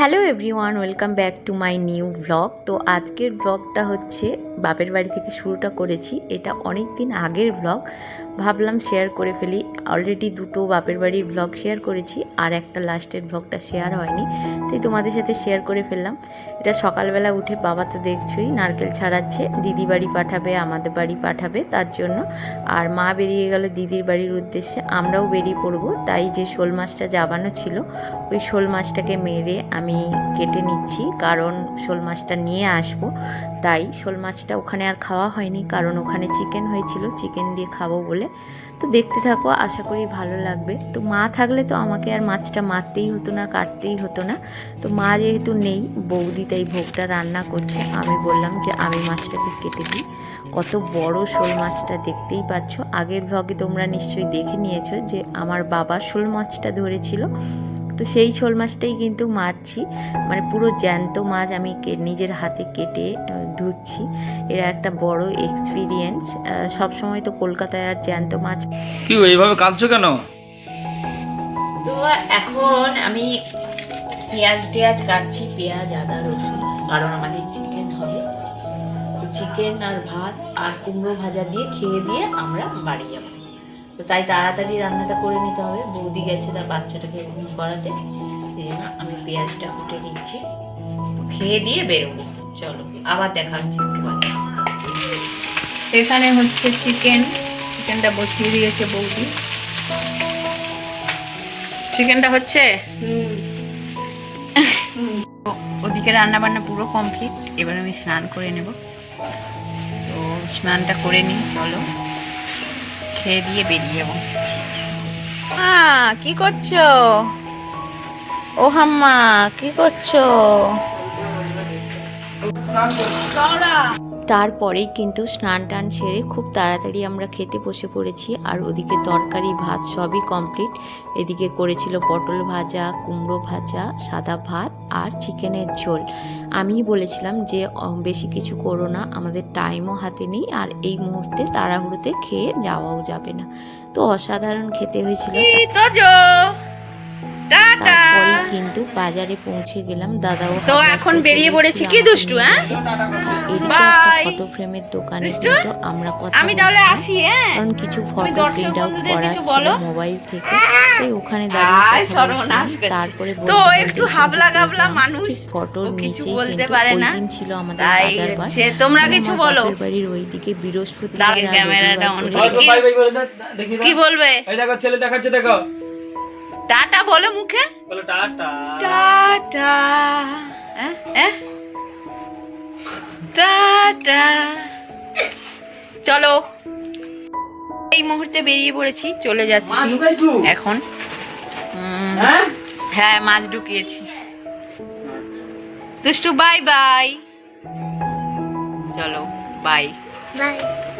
Hello everyone, welcome back to my new blog. তো আজকের ব্লগটা হচ্ছে বাপের বাড়ি থেকে শুরুটা করেছি। এটা অনেক দিন আগের ব্লগ। ভাবলাম শেয়ার করে ফেলি। অলরেডি দুটো বাপের বাড়ির ব্লগ শেয়ার করেছি, আর একটা লাস্টের ব্লগটা শেয়ার হয়নি। তাই তোমাদের সাথে শেয়ার করে ফেললাম। এটা সকালবেলা উঠে বাবা তো দেখছই, নারকেল ছাড়াচ্ছে, দিদি বাড়ি পাঠাবে, আমাদের বাড়ি পাঠাবে, তার জন্য। আর মা বেরিয়ে গেল দিদির বাড়ির উদ্দেশ্যে, আমরাও বেরিয়ে পড়ব। তাই যে শোল মাছটা জাবানো ছিল, ওই শোল মাছটাকে মেরে আমি কেটে নিচ্ছি, কারণ শোল মাছটা নিয়ে আসব। তাই শোল মাছটা ওখানে আর খাওয়া হয়নি, কারণ ওখানে চিকেন হয়েছিল, চিকেন দিয়ে খাব বলে। তো দেখতে থাকো, আশা করি ভালো লাগবে। তো মা থাকলে তো আমাকে আর মাছটা মারতেই হতো না, কাটতেই হতো না। তো মা যেহেতু নেই, বৌদি তাই ভোগটা রান্না করছে। আমি বললাম যে আমি মাছটাকে কেটে দিই। কত বড় শোল মাছটা দেখতেই পাচ্ছ। আগের ভাগে তোমরা নিশ্চয়ই দেখে নিয়েছো যে আমার বাবা শোল মাছটা ধরেছিল। তো সেই শোল মাছটাই কিন্তু মারছি। মানে পুরো জ্যান্ত মাছ আমি নিজের হাতে কেটে ধুচ্ছি। এরা একটা বড় এক্সপিরিয়েন্স সবসময় তো কলকাতায় আর জ্যান্ত মাছ কি এইভাবে কাঁদছো কেন? তো এখন আমি পেঁয়াজ টেয়াজ কাটছি পেঁয়াজ আদা রসুন। কারণ আমাদের চিকেন হবে। তো চিকেন আর ভাত আর কুমড়ো ভাজা দিয়ে খেয়ে দিয়ে আমরা বাড়ি যাব। তো তাই তাড়াতাড়ি রান্নাটা করে নিতে হবে। বৌদি গেছে তার বাচ্চাটাকে ঘুম করাতে এই জন্য আমি পেঁয়াজটা কুটে নিচ্ছি। খেয়ে দিয়ে বেরোবো। চলো, আবার দেখা হচ্ছে একটু। এখানে হচ্ছে চিকেন। চিকেনটা বসিয়ে দিয়েছে বৌদি। চিকেনটা হচ্ছে? ওদিকে রান্না বান্না পুরো কমপ্লিট। এবার আমি স্নান করে নেব। তো স্নানটা করে নিই, চলো। খেয়ে দিয়ে বেরিয়ে যাব। হ্যাঁ কি করছ? ও হাম্মা কি করছ? তারপরেই কিন্তু স্নান টান সেরে খুব তাড়াতাড়ি আমরা খেতে বসে পড়েছি। আর ওদিকে তরকারি, ভাত সবই কমপ্লিট এদিকে করেছিল পটল ভাজা, কুমড়ো ভাজা, সাদা ভাত আর চিকেনের ঝোল। আমিই বলেছিলাম যে বেশি কিছু করো না, আমাদের টাইমও হাতে নেই আর এই মুহূর্তে তাড়াহুড়োতে খেয়ে যাওয়াও যাবে না। তো অসাধারণ খেতে হয়েছিল। কিন্তু বাজারে পৌঁছে গেলাম দাদাও তো এখন বেরিয়ে পড়েছি। কি দুষ্টু, হ্যাঁ? একটা ফটো ফ্রেমের দোকানে? কিন্তু আমরা কথা আমি তাহলে আসি হ্যাঁ কারণ কিছু ফটো দর্শক প্রিন্ট আউট বন্ধুদের করা কিছু ছিল বলো। মোবাইল থেকে তাই ওখানে দাঁড়িয়ে সর্বনাশ করছে। তারপরে তো একটু হাবলা গাবলা মানুষ, ফটো কিছু বলতে পারে না। দিন ছিল আমাদের বাজার বার হচ্ছে, তোমরা কিছু বলো। বাড়ির ওইদিকে বৃহস্পতিবার দাঁড়াও, ক্যামেরাটা on করে। Bye bye. কি বলবে এই দেখো ছেলে দেখাচ্ছে দেখো টাটা বলো মুখে। বলো টাটা। টাটা। হ্যাঁ হ্যাঁ। টাটা। চলো। এই মুহূর্তে বেরিয়ে পড়েছি চলে যাচ্ছি। এখন। হ্যাঁ? হ্যাঁ মাছ ঢুকিয়েছি। দুষ্টু বাই বাই চলো বাই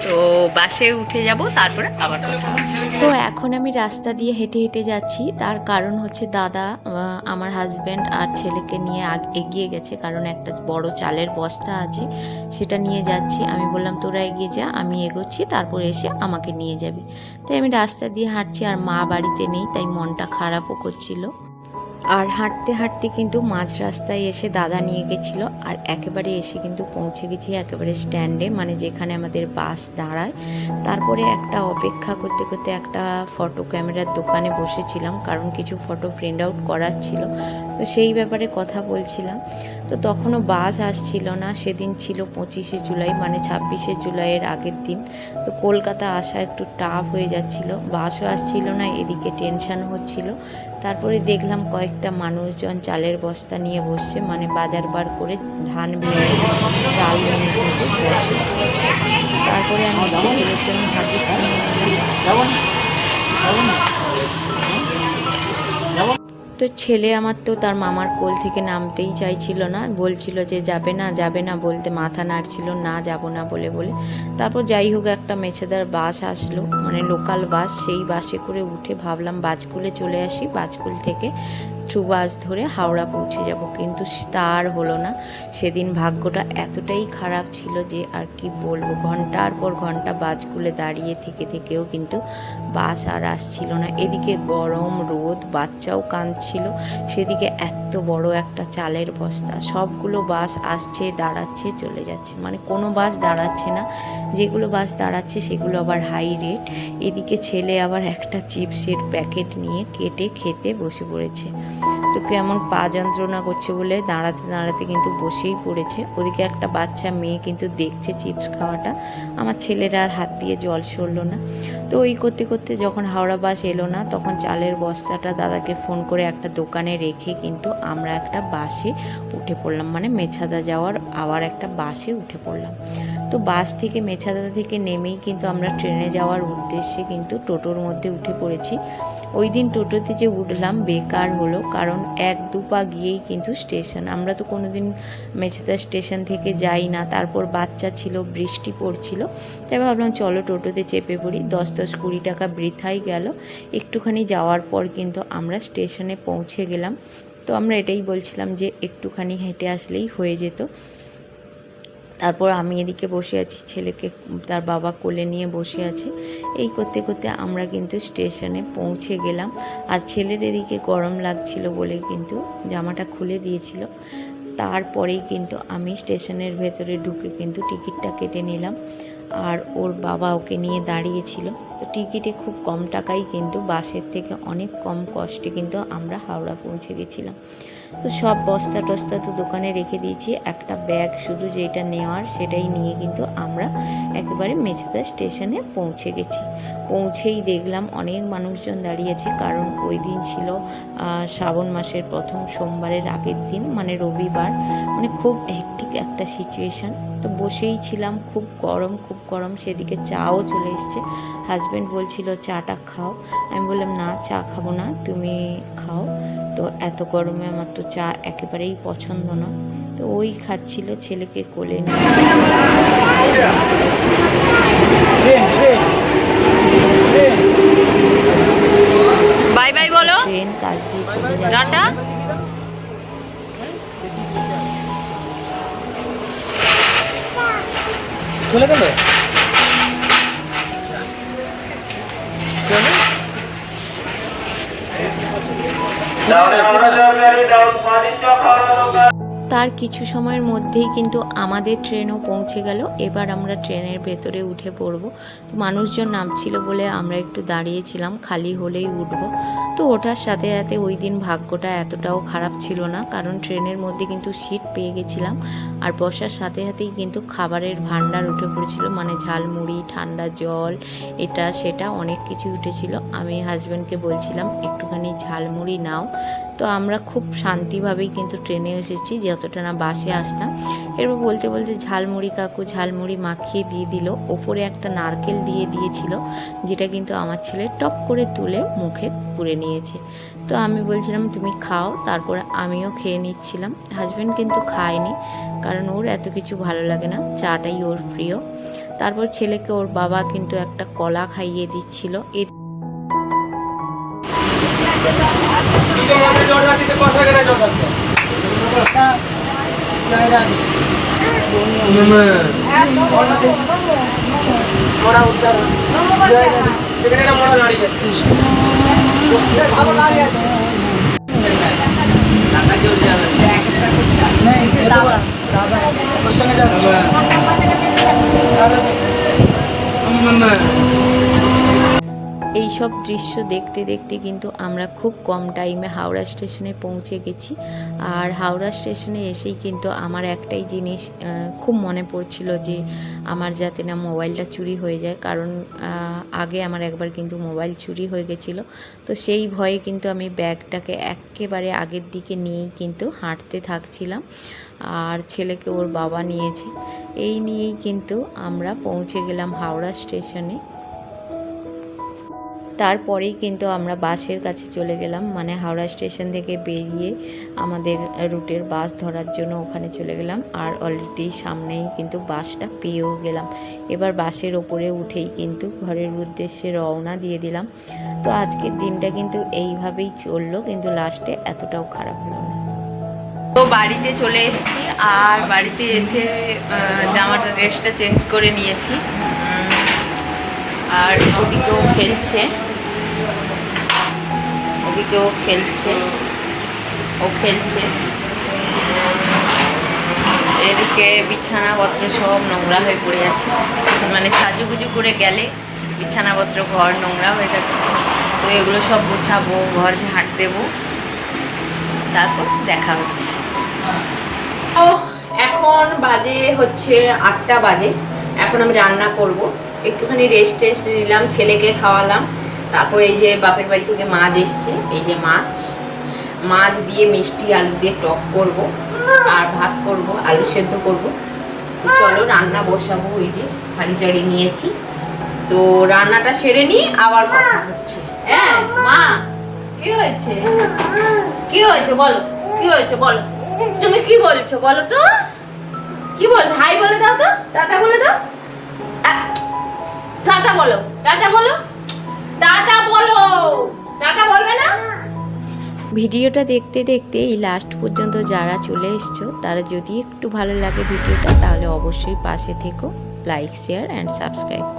তো বাসে উঠে যাব তারপরে আবার কথা তো এখন আমি রাস্তা দিয়ে হেঁটে হেঁটে যাচ্ছি। তার কারণ হচ্ছে দাদা আমার হাজব্যান্ড আর ছেলেকে নিয়ে এগিয়ে গেছে। কারণ একটা বড় চালের বস্তা আছে সেটা নিয়ে যাচ্ছি। আমি বললাম তোরা এগিয়ে যা আমি এগোচ্ছি তারপর এসে আমাকে নিয়ে যাবি। তাই আমি রাস্তা দিয়ে হাঁটছি আর মা বাড়িতে নেই, তাই মনটা খারাপও করছিল। আর হাঁটতে হাঁটতে কিন্তু মাঝ রাস্তায় এসে দাদা নিয়ে গেছিল আর একেবারে এসে কিন্তু পৌঁছে গেছি একেবারে স্ট্যান্ডে মানে যেখানে আমাদের বাস দাঁড়ায়। তারপরে একটা অপেক্ষা করতে করতে একটা ফটো ক্যামেরার দোকানে বসেছিলাম, কারণ কিছু ফটো প্রিন্ট আউট করার ছিল। তো সেই ব্যাপারে কথা বলছিলাম। তো তখনও বাস আসছিল না, সেদিন ছিল পঁচিশে জুলাই মানে ছাব্বিশে জুলাইয়ের আগের দিন। তো কলকাতা আসা একটু টাফ হয়ে যাচ্ছিল, বাসও আসছিল না, এদিকে টেনশান হচ্ছিল। তারপরে দেখলাম কয়েকটা মানুষজন চালের বস্তা নিয়ে বসছে মানে বাজার বার করে ধান ভেঙে চাল নিয়ে বসে। তারপরে আমি ছেলের জন্য নিলাম তো ছেলে আমার তো তার মামার কোল থেকে নামতেই চাইছিল না। বলছিল যে, যাবে না যাবে না, বলতে মাথা নাড়ছিল, না, যাব না, বলে বলে। তারপর যাই হোক, একটা মেছেদার বাস আসলো মানে লোকাল বাস। সেই বাসে করে উঠে ভাবলাম বাজকুলে চলে আসি। বাজকুল থেকে থ্রু বাস ধরে হাওড়া পৌঁছে যাব। কিন্তু তার হলো না। সেদিন ভাগ্যটা এতটাই খারাপ ছিল যে আর কি বলব, ঘণ্টার পর ঘণ্টা বাসগুলো দাঁড়িয়ে থেকে থেকেও কিন্তু বাস আর আসছিল না। এদিকে গরম রোদ, বাচ্চাও কাঁদছিল। সেদিকে এত বড় একটা চালের বস্তা। সবগুলো বাস আসছে, দাঁড়াচ্ছে, চলে যাচ্ছে। মানে কোনো বাস দাঁড়াচ্ছে না। যেগুলো বাস দাঁড়াচ্ছে সেগুলো আবার হাই রেট এদিকে ছেলে আবার একটা চিপসের প্যাকেট নিয়ে কেটে খেতে বসে পড়েছে। তো কেমন পা যন্ত্রণা করছে বলে দাঁড়াতে দাঁড়াতে কিন্তু বসেই পড়েছে। ওদিকে একটা বাচ্চা মেয়ে কিন্তু দেখছে চিপস খাওয়াটা। আমার ছেলেরা আর হাত দিয়ে জল সরলো না। তো ওই করতে করতে যখন হাওড়া বাস এলো না, তখন চালের বস্তাটা দাদাকে ফোন করে একটা দোকানে রেখে কিন্তু আমরা একটা বাসে উঠে পড়লাম। মানে মেছাদা যাওয়ার আবার একটা বাসে উঠে পড়লাম। তো বাস থেকে মেছাদা থেকে নেমেই কিন্তু আমরা ট্রেনে যাওয়ার উদ্দেশ্যে কিন্তু টোটোর মধ্যে উঠে পড়েছি। ওই দিন টোটোতে যে উঠলাম বেকার হলো, কারণ এক দু পা গিয়েই কিন্তু স্টেশন। আমরা তো কোনো দিন মেছেদা স্টেশন থেকে যাই না, তারপর বাচ্চা ছিল, বৃষ্টি পড়ছিল। তাই ভাবলাম চলো টোটোতে চেপে পড়ি। দশ দশ কুড়ি টাকা বৃথাই গেল। একটুখানি যাওয়ার পর কিন্তু আমরা স্টেশনে পৌঁছে গেলাম। তো আমরা এটাই বলছিলাম যে একটুখানি হেঁটে আসলেই হয়ে যেত। তারপর আমি এদিকে বসে আছি, ছেলেকে তার বাবা কোলে নিয়ে বসে আছে। এই করতে করতে আমরা কিন্তু স্টেশনে পৌঁছে গেলাম। আর ছেলের এদিকে গরম লাগছিল বলে কিন্তু জামাটা খুলে দিয়েছিল। তারপরেই কিন্তু আমি স্টেশনের ভেতরে ঢুকে কিন্তু টিকিটটা কেটে নিলাম। আর ওর বাবা ওকে নিয়ে দাঁড়িয়েছিল। তো টিকিটে খুব কম টাকাই কিন্তু বাসের থেকে অনেক কম কষ্টে কিন্তু আমরা হাওড়া পৌঁছে গেছিলাম। তো সব বস্তা টস্তা তো দোকানে রেখে দিয়েছি। একটা ব্যাগ শুধু যেটা নেওয়ার সেটাই নিয়ে কিন্তু আমরা একেবারে মেছেদা স্টেশনে পৌঁছে গেছি। পৌঁছেই দেখলাম অনেক মানুষজন দাঁড়িয়েছে কারণ ওই দিন ছিল শ্রাবণ মাসের প্রথম সোমবারের আগের দিন মানে রবিবার। মানে খুব হেক্টিক একটা সিচুয়েশান তো বসেই ছিলাম, খুব গরম খুব গরম। সেদিকে চাও চলে এসছে। হাজব্যান্ড বলছিল, চাটা খাও। আমি বললাম, না, চা খাব না, তুমি খাও। তো এত গরমে আমার তো চা একেবারেই পছন্দ না। তো ওই খাচ্ছিল ছেলেকে কোলে নিয়ে। বাই বাই বলো। ট্রেন কাজ চলে যাচ্ছে। চলে গেল? তার কিছু সময়ের মধ্যেই কিন্তু আমাদের ট্রেনও পৌঁছে গেল। এবার আমরা ট্রেনের ভেতরে উঠে পড়ব। তো মানুষজন নামছিল বলে আমরা একটু দাঁড়িয়েছিলাম, খালি হলেই উঠব। তো ওঠার সাথে সাথে ওই দিন ভাগ্যটা এতটাও খারাপ ছিল না, কারণ ট্রেনের মধ্যে কিন্তু সিট পেয়ে গেছিলাম। আর বসার সাথে সাথেই কিন্তু খাবারের ভান্ডার উঠে পড়েছিল মানে ঝালমুড়ি, ঠান্ডা জল, এটা সেটা অনেক কিছু উঠেছিল। আমি হাজব্যান্ডকে বলছিলাম, একটুখানি ঝালমুড়ি নাও। তো আমরা খুব শান্তিভাবেই কিন্তু ট্রেনে এসেছি, যতটা না বাসে আসতাম। এরপর বলতে বলতে ঝালমুড়ি কাকু ঝালমুড়ি মাখিয়ে দিয়ে দিল। ওপরে একটা নারকেল দিয়ে দিয়েছিল, যেটা কিন্তু আমার ছেলে টপ করে তুলে মুখে পুরে নিয়েছে। তো আমি বলছিলাম, তুমি খাও। তারপর আমিও খেয়ে নিচ্ছিলাম। হাজব্যান্ড কিন্তু খায়নি, কারণ ওর এত কিছু ভালো লাগে না। চাটাই ওর প্রিয়। তারপর ছেলেকে ওর বাবা কিন্তু একটা কলা খাইয়ে দিচ্ছিল। দাদা আমার সঙ্গে যাবে এই সব দৃশ্য দেখতে দেখতে কিন্তু আমরা খুব কম টাইমে হাওড়া স্টেশনে পৌঁছে গেছি। আর হাওড়া স্টেশনে এসেই কিন্তু আমার একটাই জিনিস খুব মনে পড়ছিল যে আমার যাতে না মোবাইলটা চুরি হয়ে যায়। কারণ আগে আমার একবার কিন্তু মোবাইল চুরি হয়ে গেছিল। তো সেই ভয়ে কিন্তু আমি ব্যাগটাকে একেবারে আগের দিকে নিয়েই কিন্তু হাঁটতে থাকছিলাম। আর ছেলেকে ওর বাবা নিয়েছে। এই নিয়েই কিন্তু আমরা পৌঁছে গেলাম হাওড়া স্টেশনে। তারপরেই কিন্তু আমরা বাসের কাছে চলে গেলাম মানে হাওড়া স্টেশন থেকে বেরিয়ে আমাদের রুটের বাস ধরার জন্য ওখানে চলে গেলাম। আর অলরেডি সামনেই কিন্তু বাসটা পেয়েও গেলাম। এবার বাসের ওপরে উঠেই কিন্তু ঘরের উদ্দেশ্যে রওনা দিয়ে দিলাম। তো আজকের দিনটা কিন্তু এইভাবেই চলল, কিন্তু লাস্টে এতটাও খারাপ হলো না। তো বাড়িতে চলে এসেছি, আর বাড়িতে এসে জামাটা ড্রেসটা চেঞ্জ করে নিয়েছি। আর ওদিকেও খেলছে। ওদিকেও খেলছে। ও খেলছে। এদিকে বিছানাপত্র সব নোংরা হয়ে পড়ে আছে। মানে সাজুগুজু করে গেলে বিছানাপত্র, ঘর নোংরা হয়ে থাকে। তো এগুলো সব গোছাবো, ঘর ঝাঁট দেবো। তারপর দেখা হচ্ছে। ও এখন বাজে হচ্ছে আটটা বাজে। এখন আমি রান্না করব। একটুখানি রেস্ট টেস্ট নিলাম, ছেলেকে খাওয়ালাম। তারপর এই যে বাপের বাড়ি থেকে মাছ এসছে, এই যে মাছ। মাছ দিয়ে মিষ্টি, আলু দিয়ে টক করব আর ভাত করব, আলু সেদ্ধ করব। তো চলো রান্না বসাবো ওই যে হাঁড়ি টাড়ি নিয়েছি। তো রান্নাটা সেরে নিই আবার কথা হচ্ছে। হ্যাঁ মা, কি হয়েছে? কি হয়েছে বলো, কি হয়েছে বলো? তুমি কি বলছো বলো তো? কি বলছো? হাই বলে দাও তো, টাটা বলে দাও। টাটা বলো টাটা বলো। বলো। বলবে না? ভিডিওটা দেখতে দেখতে এই লাস্ট পর্যন্ত যারা চলে এসছো, তারা যদি একটু ভালো লাগে ভিডিওটা, তাহলে অবশ্যই পাশে থেকো লাইক শেয়ার অ্যান্ড সাবস্ক্রাইব